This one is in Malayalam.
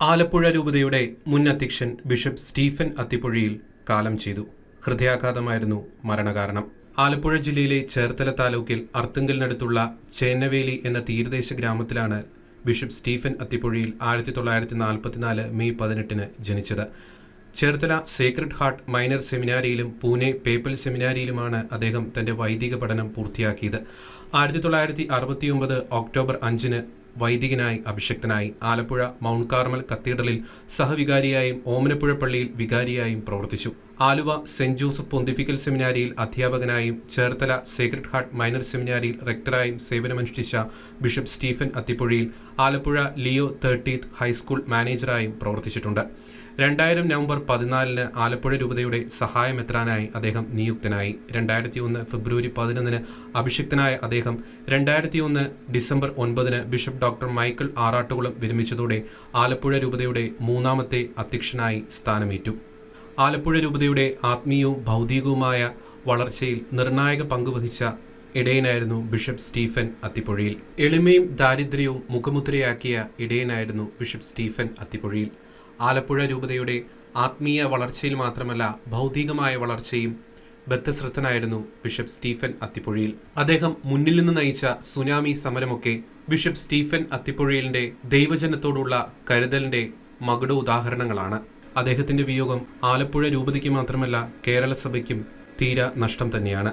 ആലപ്പുഴ രൂപതയുടെ മുൻ അധ്യക്ഷൻ ബിഷപ്പ് സ്റ്റീഫൻ അത്തിപ്പുഴയിൽ കാലം ചെയ്തു. ഹൃദയാഘാതമായിരുന്നു മരണകാരണം. ആലപ്പുഴ ജില്ലയിലെ ചേർത്തല താലൂക്കിൽ അർത്തുങ്കലിനടുത്തുള്ള ചേന്നവേലി എന്ന തീരദേശ ഗ്രാമത്തിലാണ് ബിഷപ്പ് സ്റ്റീഫൻ അത്തിപ്പുഴയിൽ ആയിരത്തി തൊള്ളായിരത്തി നാൽപ്പത്തിനാല് മെയ് പതിനെട്ടിന് ജനിച്ചത്. ചേർത്തല സേക്രഡ് ഹാർട്ട് മൈനർ സെമിനാരിയിലും പൂനെ പേപ്പൽ സെമിനാരിയിലുമാണ് അദ്ദേഹം തന്റെ വൈദിക പഠനം പൂർത്തിയാക്കിയത്. ആയിരത്തി തൊള്ളായിരത്തി അറുപത്തിയൊമ്പത് ഒക്ടോബർ അഞ്ചിന് വൈദികനായി അഭിഷക്തനായി ആലപ്പുഴ മൗണ്ട് കാർമൽ കത്തീഡ്രലിൽ സഹവികാരിയായും ഓമനപ്പുഴ പള്ളിയിൽ വികാരിയായും പ്രവർത്തിച്ചു. ആലുവ സെന്റ് ജോസഫ് പൊന്തിഫിക്കൽ സെമിനാരിയിൽ അധ്യാപകനായും ചേർത്തല സേക്രഡ് ഹാർട്ട് മൈനർ സെമിനാരിയിൽ റെക്ടറായും സേവനമനുഷ്ഠിച്ച bishop Stephen Athipozhiyil Alappuzha Leo thirteenth high school മാനേജറായും പ്രവർത്തിച്ചിട്ടുണ്ട്. രണ്ടായിരം നവംബർ പതിനാലിന് ആലപ്പുഴ രൂപതയുടെ സഹായമെത്രാനായി അദ്ദേഹം നിയുക്തനായി. രണ്ടായിരത്തി ഒന്ന് ഫെബ്രുവരി പതിനൊന്നിന് അഭിഷിക്തനായ അദ്ദേഹം രണ്ടായിരത്തി ഒന്ന് ഡിസംബർ ഒൻപതിന് ബിഷപ്പ് ഡോക്ടർ മൈക്കിൾ ആറാട്ടുകുളം വിരമിച്ചതോടെ ആലപ്പുഴ രൂപതയുടെ മൂന്നാമത്തെ അധ്യക്ഷനായി സ്ഥാനമേറ്റു. ആലപ്പുഴ രൂപതയുടെ ആത്മീയവും ഭൗതികവുമായ വളർച്ചയിൽ നിർണായക പങ്കുവഹിച്ച ഇടയനായിരുന്നു ബിഷപ്പ് സ്റ്റീഫൻ അത്തിപ്പുഴയിൽ. എളിമയും ദാരിദ്ര്യവും മുഖമുദ്രയാക്കിയ ഇടയനായിരുന്നു ബിഷപ്പ് സ്റ്റീഫൻ അത്തിപ്പുഴയിൽ. ആലപ്പുഴ രൂപതയുടെ ആത്മീയ വളർച്ചയിൽ മാത്രമല്ല ഭൗതികമായ വളർച്ചയും ബദ്ധശ്രദ്ധനായിരുന്നു ബിഷപ്പ് സ്റ്റീഫൻ അത്തിപ്പുഴയിൽ. അദ്ദേഹം മുന്നിൽ നിന്ന് നയിച്ച സുനാമി സമരമൊക്കെ ബിഷപ്പ് സ്റ്റീഫൻ അത്തിപ്പുഴയിലിന്റെ ദൈവജനത്തോടുള്ള കരുതലിന്റെ മകുട ഉദാഹരണങ്ങളാണ്. അദ്ദേഹത്തിന്റെ വിയോഗം ആലപ്പുഴ രൂപതയ്ക്ക് മാത്രമല്ല കേരള സഭയ്ക്കും തീര നഷ്ടം തന്നെയാണ്.